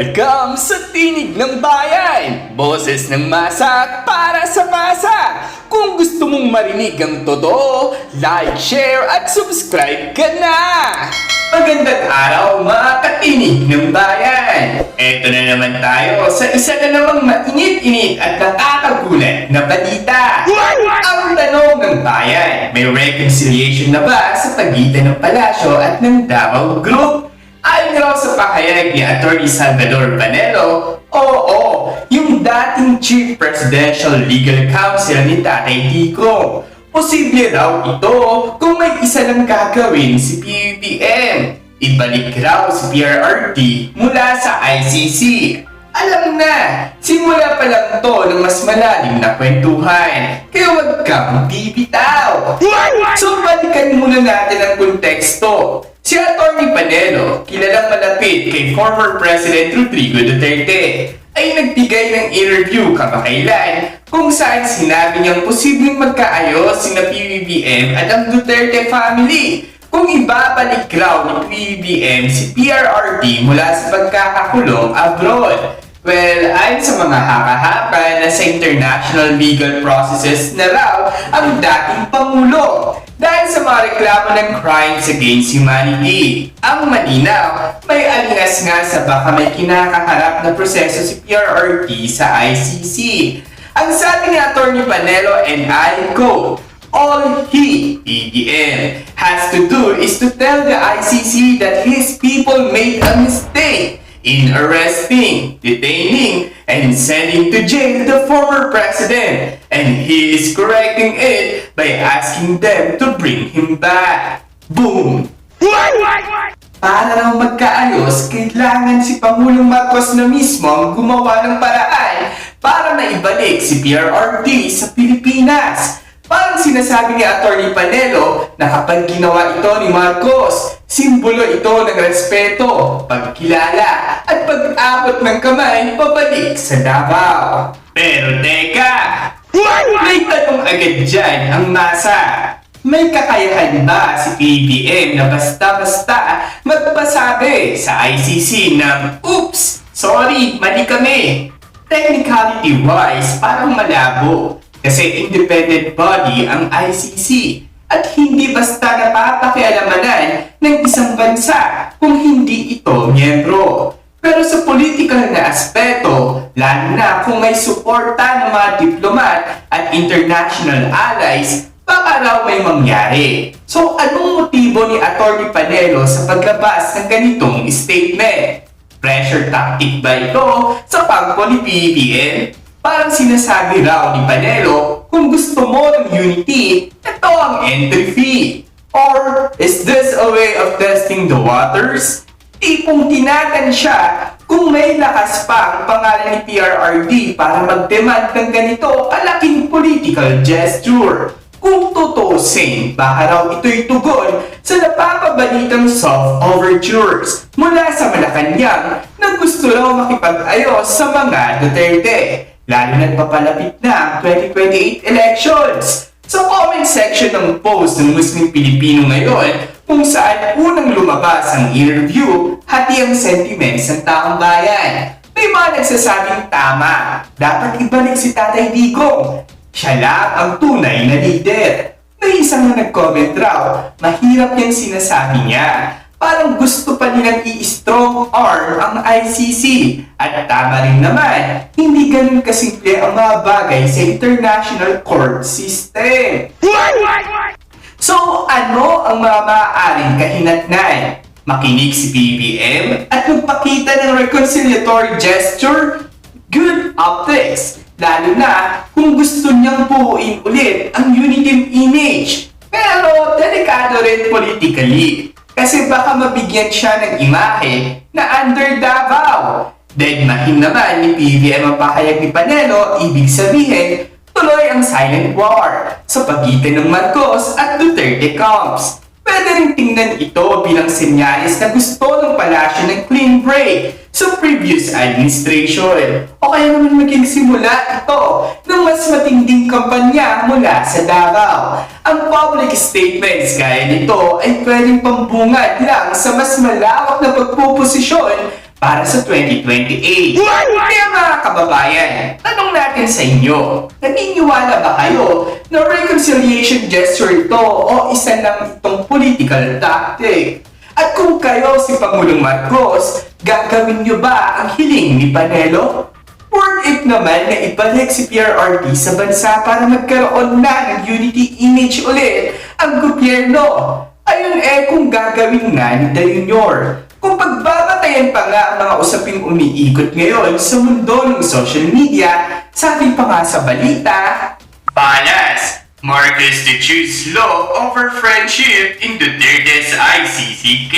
Welcome sa Tinig ng Bayan! Boses ng masa para sa masa! Kung gusto mong marinig ang totoo, like, share at subscribe ka na! Magandang araw mga katinig ng bayan! Eto na naman tayo sa isa na namang mainit-init at nakakagulat na balita! Ang tanong ng bayan, may reconciliation na ba sa pagitan ng palasyo at ng Davao Group? Ayon raw sa pahayag ni Atty. Salvador Panelo, oo, yung dating Chief Presidential Legal Counsel ni Tatay Tico. Posible raw ito kung may isa lang gagawin si PBBM. Ibalik raw si PRRT mula sa ICC. Alam na, simula pa lang to ng mas malalim na kwentuhan. Kaya wag kang bibitaw. So balikan muna natin ang konteksto. Si Atty. Panelo, kilalang malapit kay former President Rodrigo Duterte, ay nagbigay ng interview kamakailan kung saan sinabi niyang posibleng magkaayos sina PBBM at ang Duterte family kung ibabalik raw ni PBBM si PRRT mula sa pagkakakulong abroad. Well, ayon sa mga haka-haka na sa international legal processes na raw ang dating Pangulo dahil sa mga reklamo ng crimes against humanity. Ang malinaw, may alingas nga sa baka may kinakaharap na proseso si PRRT sa ICC. Ang sabi ni Atty. Panelo and I quote, All he, PBM, has to do is to tell the ICC that his people made a mistake in arresting, detaining, and sending to jail the former president. And he is correcting it by asking them to bring him back. Boom! Para raw magkaayos, kailangan si Pangulong Marcos na mismo ang gumawa ng paraan para maibalik si PRRT sa Pilipinas. Parang sinasabi ni Atty. Panelo na kapag ginawa ito ni Marcos, simbolo ito ng respeto, pagkilala, at pag-abot ng kamay pabalik sa Davao. Pero teka! May tanong agad dyan ang nasa. May kakayahan ba si PBM na basta-basta magpasabi sa ICC ng Oops! Sorry, mali kami. Technicality-wise, parang malabo. Kasi independent body ang ICC at hindi basta napapakialamanan ng isang bansa kung hindi ito miyembro. Pero sa political na aspeto, lalo na kung may suporta ng mga diplomat at international allies, baka raw may mangyari. So anong motibo ni Atty. Panelo sa paglabas ng ganitong statement? Pressure tactic ba ito sa pangko ni PBBM? Parang sinasabi raw ni Panelo, kung gusto mo ng unity, ito ang entry fee. Or is this a way of testing the waters? Tipong tinatan siya kung may lakas pa ang pangalan ni PRRD para mag-demand ng ganito kalaking political gesture. Kung tutusin, baka raw ito'y tugon sa napapabalitang soft overtures mula sa Malacanang na gusto raw makipag-ayos sa mga Duterte, lalo na't papalapit na ang 2028 elections. Sa comment section ng post ng Muslim Pilipino ngayon, kung saan unang lumabas ang interview, hati ang sentiments ng taong bayan. May mga nagsasabing tama, dapat ibalik si Tatay Digong. Siya lang ang tunay na leader. May isang na nag-comment raw, mahirap yung sinasabi niya. Parang gusto pa nilang i-strong arm ang ICC. At tama rin naman, hindi ganun kasimple ang mga bagay sa international court system. So ano ang mga maaaring kahinatnan? Makinig si BBM at magpakita ng reconciliatory gesture? Good optics! Lalo na kung gusto niyang buuin ulit ang unity image. Pero delikado rin politically kasi baka mabigyan siya ng imahe na under Davao. Deadmahin naman ni PBM ang pahayag ni Panelo, ibig sabihin, tuloy ang silent war sa pagitan ng Marcos at Duterte camps. Pwede rin tingnan ito bilang senyales na gusto ng palasyo ng clean break sa previous administration. O kaya naman maging simula ito ng mas matinding kampanya mula sa Davao. Ang public statements gaya nito ay pwedeng pambungad lang sa mas malawak na pagpuposisyon para sa 2028. Kaya mga kababayan, tanong natin sa inyo, naniniwala ba kayo na reconciliation gesture ito o isa lang itong political tactic? At kung kayo si Pangulong Marcos, gagawin niyo ba ang hiling ni Panelo? Worth it naman na ibalik si PRRD sa bansa para magkaroon na ng unity image ulit ang gobyerno. Ayun eh kung gagawin nga ni Junior. Kung pagbabatayan pa nga ang mga usaping umiikot ngayon sa mundo ng social media, sabi pa nga sa balita, Balas! Marcos to choose law over friendship in Duterte's ICC case.